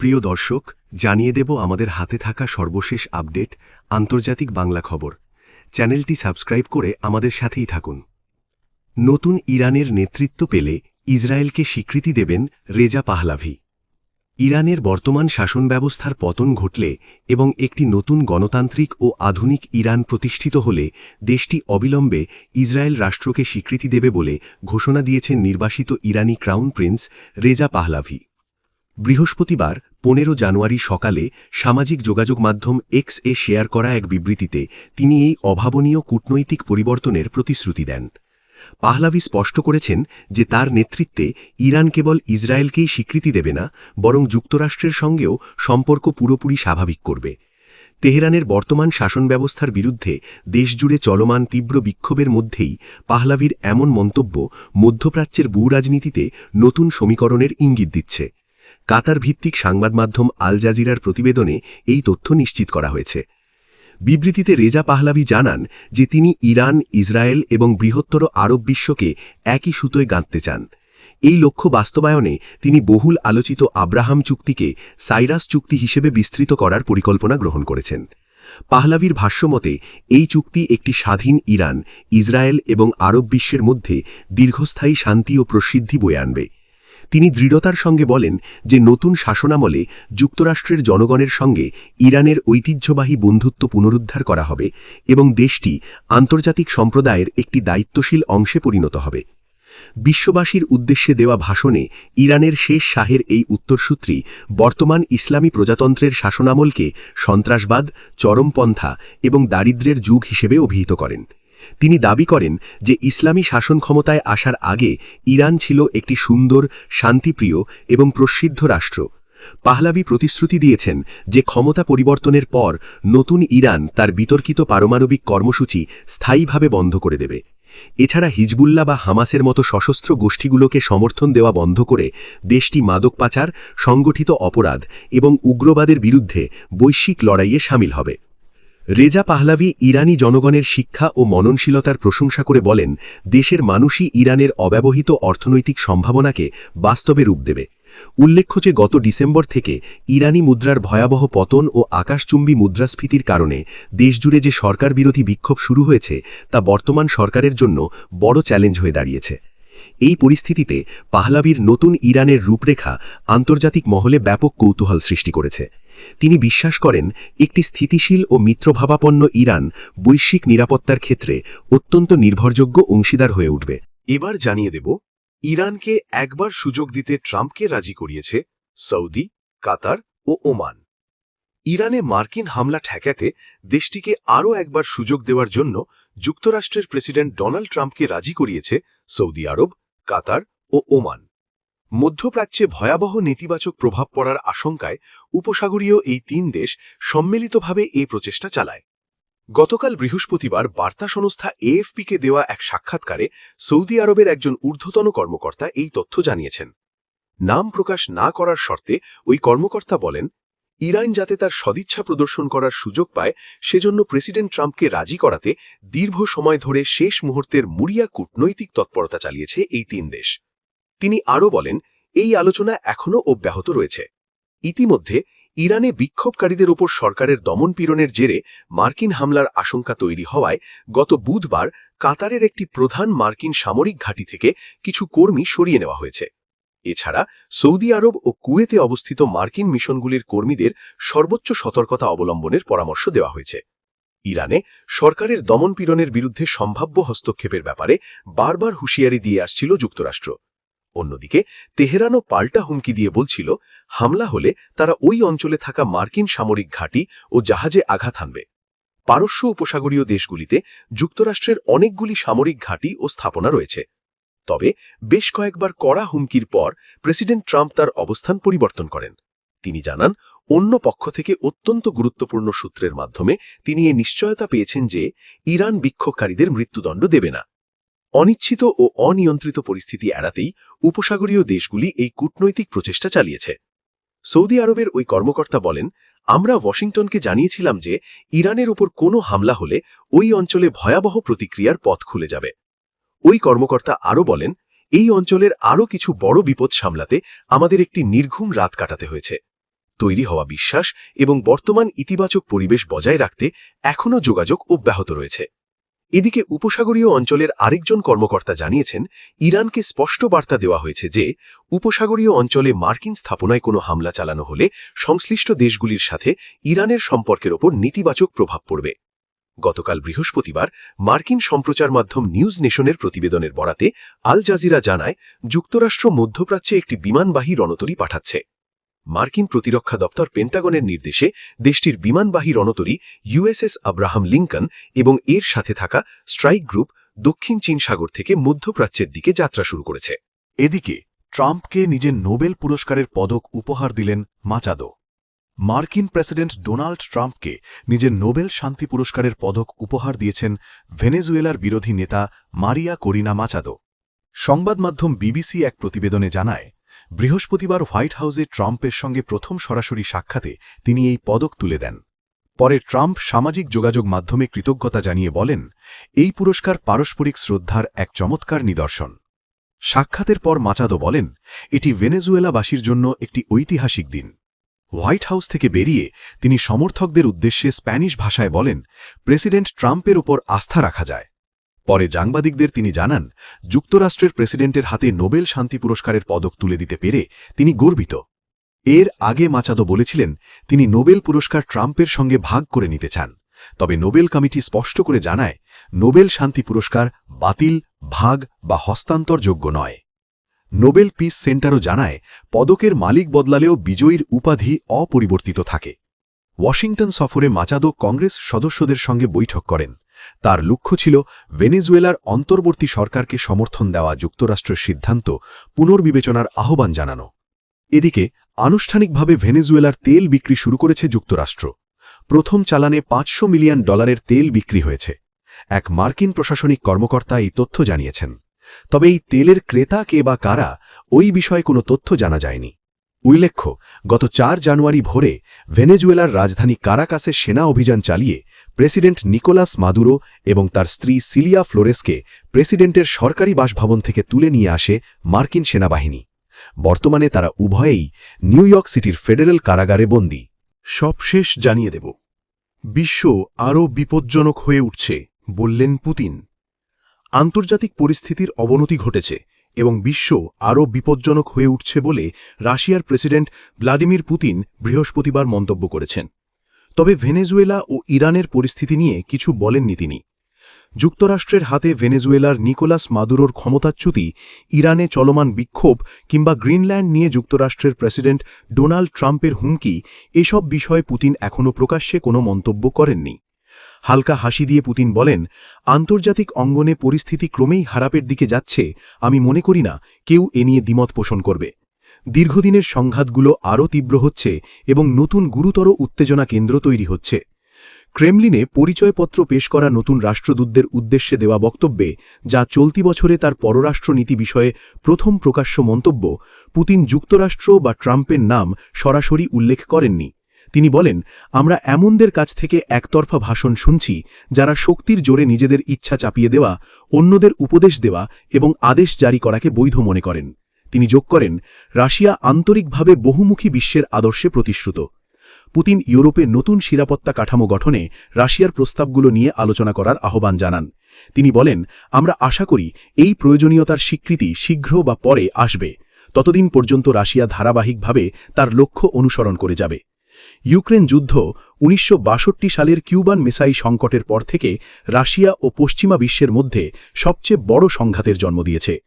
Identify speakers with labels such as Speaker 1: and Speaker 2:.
Speaker 1: প্রিয় দর্শক, জানিয়ে দেব আমাদের হাতে থাকা সর্বশেষ আপডেট, আন্তর্জাতিক বাংলা খবর। চ্যানেলটি সাবস্ক্রাইব করে আমাদের সাথেই থাকুন। নতুন ইরানের নেতৃত্ব পেলে ইসরায়েলকে স্বীকৃতি দেবেন রেজা পাহলাভি। ইরানের বর্তমান শাসন ব্যবস্থার পতন ঘটলে এবং একটি নতুন গণতান্ত্রিক ও আধুনিক ইরান প্রতিষ্ঠিত হলে দেশটি অবিলম্বে ইসরায়েল রাষ্ট্রকে স্বীকৃতি দেবে বলে ঘোষণা দিয়েছেন নির্বাসিত ইরানি ক্রাউন প্রিন্স রেজা পাহলাভি। বৃহস্পতিবার, পনেরো জানুয়ারি সকালে সামাজিক যোগাযোগ মাধ্যম এক্স এ শেয়ার করা এক বিবৃতিতে তিনি এই অভাবনীয় কূটনৈতিক পরিবর্তনের প্রতিশ্রুতি দেন। পাহলাভি স্পষ্ট করেছেন যে তার নেতৃত্বে ইরান কেবল ইসরায়েলকেই স্বীকৃতি দেবে না, বরং যুক্তরাষ্ট্রের সঙ্গেও সম্পর্ক পুরোপুরি স্বাভাবিক করবে। তেহরানের বর্তমান শাসন ব্যবস্থার বিরুদ্ধে দেশজুড়ে চলমান তীব্র বিক্ষোভের মধ্যেই পাহলাভির এমন মন্তব্য মধ্যপ্রাচ্যের ভূরাজনীতিতে নতুন সমীকরণের ইঙ্গিত দিচ্ছে। কাতার ভিত্তিক সংবাদ মাধ্যম আল জাজিরার প্রতিবেদনে এই তথ্য নিশ্চিত করা হয়েছে। বিবৃতিতে রেজা পাহলাভি জানান যে তিনি ইরান, ইসরায়েল এবং বৃহত্তর আরব বিশ্বকে একই সুতোয় গাঁথতে চান। এই লক্ষ্য বাস্তবায়নে তিনি বহুল আলোচিত আব্রাহাম চুক্তিকে সাইরাস চুক্তি হিসেবে বিস্তৃত করার পরিকল্পনা গ্রহণ করেছেন। পাহলাভির ভাষ্যমতে, এই চুক্তি একটি স্বাধীন ইরান, ইসরায়েল এবং আরব বিশ্বের মধ্যে দীর্ঘস্থায়ী শান্তি ও প্রসিদ্ধি বয়ে আনবে। তিনি দৃঢ়তার সঙ্গে বলেন যে নতুন শাসনামলে যুক্তরাষ্ট্রের জনগণের সঙ্গে ইরানের ঐতিহ্যবাহী বন্ধুত্ব পুনরুদ্ধার করা হবে এবং দেশটি আন্তর্জাতিক সম্প্রদায়ের একটি দায়িত্বশীল অংশে পরিণত হবে। বিশ্ববাসীর উদ্দেশ্যে দেওয়া ভাষণে ইরানের শেষ শাহের এই উত্তরসূত্রী বর্তমান ইসলামী প্রজাতন্ত্রের শাসনামলকে সন্ত্রাসবাদ, চরমপন্থা এবং দারিদ্র্যের যুগ হিসেবে অভিহিত করেন। তিনি দাবি করেন যে ইসলামী শাসন ক্ষমতায় আসার আগে ইরান ছিল একটি সুন্দর, শান্তিপ্রিয় এবং প্রসিদ্ধ রাষ্ট্র। পাহলাবি প্রতিশ্রুতি দিয়েছেন যে ক্ষমতা পরিবর্তনের পর নতুন ইরান তার বিতর্কিত পারমাণবিক কর্মসূচি স্থায়ীভাবে বন্ধ করে দেবে। এছাড়া হিজবুল্লাহ বা হামাসের মতো সশস্ত্র গোষ্ঠীগুলোকে সমর্থন দেওয়া বন্ধ করে দেশটি মাদক পাচার, সংগঠিত অপরাধ এবং উগ্রবাদের বিরুদ্ধে বৈশ্বিক লড়াইয়ে সামিল হবে। রেজা পাহলাভি ইরানি জনগণের শিক্ষা ও মননশীলতার প্রশংসা করে বলেন, দেশের মানুষই ইরানের অব্যবহিত অর্থনৈতিক সম্ভাবনাকে বাস্তবে রূপ দেবে। উল্লেখ্য যে গত ডিসেম্বর থেকে ইরানি মুদ্রার ভয়াবহ পতন ও আকাশচুম্বী মুদ্রাস্ফীতির কারণে দেশজুড়ে যে সরকার বিরোধী বিক্ষোভ শুরু হয়েছে, তা বর্তমান সরকারের জন্য বড় চ্যালেঞ্জ হয়ে দাঁড়িয়েছে। এই পরিস্থিতিতে পাহলাবির নতুন ইরানের রূপরেখা আন্তর্জাতিক মহলে ব্যাপক কৌতূহল সৃষ্টি করেছে। তিনি বিশ্বাস করেন, একটি স্থিতিশীল ও মিত্রভাবাপন্ন ইরান বৈশ্বিক নিরাপত্তার ক্ষেত্রে অত্যন্ত নির্ভরযোগ্য অংশীদার হয়ে উঠবে।
Speaker 2: এবার জানিয়ে দেব, ইরানকে একবার সুযোগ দিতে ট্রাম্পকে রাজি করিয়েছে সৌদি, কাতার ও ওমান। ইরানে মার্কিন হামলা ঠেকাতে দেশটিকে আরও একবার সুযোগ দেওয়ার জন্য যুক্তরাষ্ট্রের প্রেসিডেন্ট ডোনাল্ড ট্রাম্পকে রাজি করিয়েছে সৌদি আরব, কাতার ও ওমান। মধ্যপ্রাচ্যে ভয়াবহ নেতিবাচক প্রভাব পড়ার আশঙ্কায় উপসাগরীয় এই তিন দেশ সম্মিলিতভাবে এই প্রচেষ্টা চালায়। গতকাল বৃহস্পতিবার বার্তা সংস্থা এএফপিকে দেওয়া এক সাক্ষাৎকারে সৌদি আরবের একজন ঊর্ধ্বতন কর্মকর্তা এই তথ্য জানিয়েছেন। নাম প্রকাশ না করার শর্তে ওই কর্মকর্তা বলেন, ইরান যাতে তার সদিচ্ছা প্রদর্শন করার সুযোগ পায়, সেজন্য প্রেসিডেন্ট ট্রাম্পকে রাজি করাতে দীর্ঘ সময় ধরে শেষ মুহূর্তের মুড়িয়া কূটনৈতিক তৎপরতা চালিয়েছে এই তিন দেশ। তিনি আরও বলেন, এই আলোচনা এখনও অব্যাহত রয়েছে। ইতিমধ্যে ইরানে বিক্ষোভকারীদের ওপর সরকারের দমনপীড়নের জেরে মার্কিন হামলার আশঙ্কা তৈরি হওয়ায় গত বুধবার কাতারের একটি প্রধান মার্কিন সামরিক ঘাঁটি থেকে কিছু কর্মী সরিয়ে নেওয়া হয়েছে। এছাড়া সৌদি আরব ও কুয়েতে অবস্থিত মার্কিন মিশনগুলির কর্মীদের সর্বোচ্চ সতর্কতা অবলম্বনের পরামর্শ দেওয়া হয়েছে। ইরানে সরকারের দমনপীড়নের বিরুদ্ধে সম্ভাব্য হস্তক্ষেপের ব্যাপারে বারবার হুঁশিয়ারি দিয়ে আসছিল যুক্তরাষ্ট্র। অন্যদিকে তেহরানও পাল্টা হুমকি দিয়ে বলছিল, হামলা হলে তারা ওই অঞ্চলে থাকা মার্কিন সামরিক ঘাঁটি ও জাহাজে আঘাত হানবে। পারস্য উপসাগরীয় দেশগুলিতে যুক্তরাষ্ট্রের অনেকগুলি সামরিক ঘাঁটি ও স্থাপনা রয়েছে। তবে বেশ কয়েকবার কড়া হুমকির পর প্রেসিডেন্ট ট্রাম্প তার অবস্থান পরিবর্তন করেন। তিনি জানান, অন্য পক্ষ থেকে অত্যন্ত গুরুত্বপূর্ণ সূত্রের মাধ্যমে তিনি এ নিশ্চয়তা পেয়েছেন যে ইরান বিক্ষোভকারীদের মৃত্যুদণ্ড দেবে না। অনিচ্ছিত ও অনিয়ন্ত্রিত পরিস্থিতি এড়াতেই উপসাগরীয় দেশগুলি এই কূটনৈতিক প্রচেষ্টা চালিয়েছে। সৌদি আরবের ওই কর্মকর্তা বলেন, আমরা ওয়াশিংটনকে জানিয়েছিলাম যে ইরানের ওপর কোনো হামলা হলে ওই অঞ্চলে ভয়াবহ প্রতিক্রিয়ার পথ খুলে যাবে। ওই কর্মকর্তা আরও বলেন, এই অঞ্চলের আরও কিছু বড় বিপদ সামলাতে আমাদের একটি নির্ঘুম রাত কাটাতে হয়েছে।
Speaker 1: তৈরি হওয়া বিশ্বাস এবং বর্তমান ইতিবাচক পরিবেশ বজায় রাখতে এখনও যোগাযোগ অব্যাহত রয়েছে। এদিকে উপসাগরীয় অঞ্চলের আরেকজন কর্মকর্তা জানিয়েছেন, ইরানকে স্পষ্ট বার্তা দেওয়া হয়েছে যে, উপসাগরীয় অঞ্চলে মার্কিন স্থাপনায় কোনো হামলা চালানো হলে সংশ্লিষ্ট দেশগুলির সাথে ইরানের সম্পর্কের ওপর নেতিবাচক প্রভাব পড়বে। গতকাল বৃহস্পতিবার মার্কিন সম্প্রচার মাধ্যম নিউজ নেশনের প্রতিবেদনের বরাতে আল জাজিরা জানায়, যুক্তরাষ্ট্র মধ্যপ্রাচ্যে একটি বিমানবাহী রণতরী পাঠাচ্ছে। মার্কিন প্রতিরক্ষা দপ্তর পেন্টাগনের নির্দেশে দেশটির বিমানবাহী রণতরী ইউএসএস আব্রাহাম লিঙ্কন এবং এর সাথে থাকা স্ট্রাইক গ্রুপ দক্ষিণ চীন সাগর থেকে মধ্যপ্রাচ্যের দিকে যাত্রা শুরু করেছে।
Speaker 3: এদিকে, ট্রাম্পকে নিজের নোবেল পুরস্কারের পদক উপহার দিলেন মাচাদো। মার্কিন প্রেসিডেন্ট ডোনাল্ড ট্রাম্পকে নিজের নোবেল শান্তি পুরস্কারের পদক উপহার দিয়েছেন ভেনেজুয়েলার বিরোধী নেতা মারিয়া করিনা মাচাদো। সংবাদ মাধ্যম বিবিসি এক প্রতিবেদনে জানায় বৃহস্পতিবার হোয়াইট হাউসে ট্রাম্পের সঙ্গে প্রথম সরাসরি সাক্ষাতে তিনি এই পদক তুলে দেন। পরে ট্রাম্প সামাজিক যোগাযোগ মাধ্যমে কৃতজ্ঞতা জানিয়ে বলেন, এই পুরস্কার পারস্পরিক শ্রদ্ধার এক চমৎকার নিদর্শন। সাক্ষাতের পর মাচাদো বলেন, এটি ভেনেজুয়েলাবাসীর জন্য একটি ঐতিহাসিক দিন। হোয়াইট হাউস থেকে বেরিয়ে তিনি সমর্থকদের উদ্দেশ্যে স্প্যানিশ ভাষায় বলেন, প্রেসিডেন্ট ট্রাম্পের ওপর আস্থা রাখা যায়। পরে সাংবাদিকদের তিনি জানান, যুক্তরাষ্ট্রের প্রেসিডেন্টের হাতে নোবেল শান্তি পুরস্কারের পদক তুলে দিতে পেরে তিনি গর্বিত। এর আগে মাচাদো বলেছিলেন, তিনি নোবেল পুরস্কার ট্রাম্পের সঙ্গে ভাগ করে নিতে চান। তবে নোবেল কমিটি স্পষ্ট করে জানায়, নোবেল শান্তি পুরস্কার বাতিল, ভাগ বা হস্তান্তরযোগ্য নয়। নোবেল পিস সেন্টারও জানায়, পদকের মালিক বদলালেও বিজয়ীর উপাধি অপরিবর্তিত থাকে। ওয়াশিংটন সফরে মাচাদো কংগ্রেস সদস্যদের সঙ্গে বৈঠক করেন। তার লক্ষ্য ছিল ভেনেজুয়েলার অন্তর্বর্তী সরকারকে সমর্থন দেওয়া যুক্তরাষ্ট্রের সিদ্ধান্ত পুনর্বিবেচনার আহ্বান জানানো। এদিকে, আনুষ্ঠানিকভাবে ভেনেজুয়েলার তেল বিক্রি শুরু করেছে যুক্তরাষ্ট্র। প্রথম চালানে পাঁচশো মিলিয়ন ডলারের তেল বিক্রি হয়েছে। এক মার্কিন প্রশাসনিক কর্মকর্তা এই তথ্য জানিয়েছেন। তবে এই তেলের ক্রেতা কে বা কারা, ওই বিষয়ে কোনো তথ্য জানা যায়নি। উল্লেখ্য, গত চার জানুয়ারি ভোরে ভেনেজুয়েলার রাজধানী কারাকাসে সেনা অভিযান চালিয়ে প্রেসিডেন্ট নিকোলাস মাদুরো এবং তার স্ত্রী সিলিয়া ফ্লোরেসকে প্রেসিডেন্টের সরকারি বাসভবন থেকে তুলে নিয়ে আসে মার্কিন সেনাবাহিনী। বর্তমানে তারা উভয়েই নিউ ইয়র্ক সিটির ফেডারেল কারাগারে বন্দী।
Speaker 1: সবশেষ জানিয়ে দেব। বিশ্ব আরও বিপজ্জনক হয়ে উঠছে, বললেন পুতিন। আন্তর্জাতিক পরিস্থিতির অবনতি ঘটেছে এবং বিশ্ব আরও বিপজ্জনক হয়ে উঠছে বলে রাশিয়ার প্রেসিডেন্ট ভ্লাদিমির পুতিন বৃহস্পতিবার মন্তব্য করেছেন। তবে ভেনেজুয়েলা ও ইরানের পরিস্থিতি নিয়ে কিছু বলেননি তিনি। যুক্তরাষ্ট্রের হাতে ভেনেজুয়েলার নিকোলাস মাদুরোর ক্ষমতাচ্যুতি, ইরানে চলমান বিক্ষোভ কিংবা গ্রিনল্যান্ড নিয়ে যুক্তরাষ্ট্রের প্রেসিডেন্ট ডোনাল্ড ট্রাম্পের হুমকি, এসব বিষয়ে পুতিন এখনও প্রকাশ্যে কোনো মন্তব্য করেননি। হালকা হাসি দিয়ে পুতিন বলেন, আন্তর্জাতিক অঙ্গনে পরিস্থিতি ক্রমেই হারাপের দিকে যাচ্ছে, আমি মনে করি না, কেউ এ নিয়ে দ্বিমত পোষণ করবে। দীর্ঘদিনের সংঘাতগুলো আরও তীব্র হচ্ছে এবং নতুন গুরুতর উত্তেজনা কেন্দ্র তৈরি হচ্ছে। ক্রেমলিনে পরিচয়পত্র পেশ করা নতুন রাষ্ট্রদূতদের উদ্দেশ্যে দেওয়া বক্তব্যে, যা চলতি বছরে তার পররাষ্ট্রনীতি বিষয়ে প্রথম প্রকাশ্য মন্তব্য, পুতিন যুক্তরাষ্ট্র বা ট্রাম্পের নাম সরাসরি উল্লেখ করেননি। তিনি বলেন, আমরা এমনদের কাছ থেকে একতরফা ভাষণ শুনছি, যারা শক্তির জোরে নিজেদের ইচ্ছা চাপিয়ে দেওয়া, অন্যদের উপদেশ দেওয়া এবং আদেশ জারি করাকে বৈধ মনে করেন। তিনি যোগ করেন, রাশিয়া আন্তরিকভাবে বহুমুখী বিশ্বের আদর্শে প্রতিশ্রুত। পুতিন ইউরোপে নতুন নিরাপত্তা কাঠামো গঠনে রাশিয়ার প্রস্তাবগুলো নিয়ে আলোচনা করার আহ্বান জানান। তিনি বলেন, আমরা আশা করি এই প্রয়োজনীয়তার স্বীকৃতি শীঘ্র বা পরে আসবে। ততদিন পর্যন্ত রাশিয়া ধারাবাহিকভাবে তার লক্ষ্য অনুসরণ করে যাবে। ইউক্রেন যুদ্ধ উনিশশো বাষট্টি সালের কিউবান মেসাই সংকটের পর থেকে রাশিয়া ও পশ্চিমা বিশ্বের মধ্যে সবচেয়ে বড় সংঘাতের জন্ম দিয়েছে।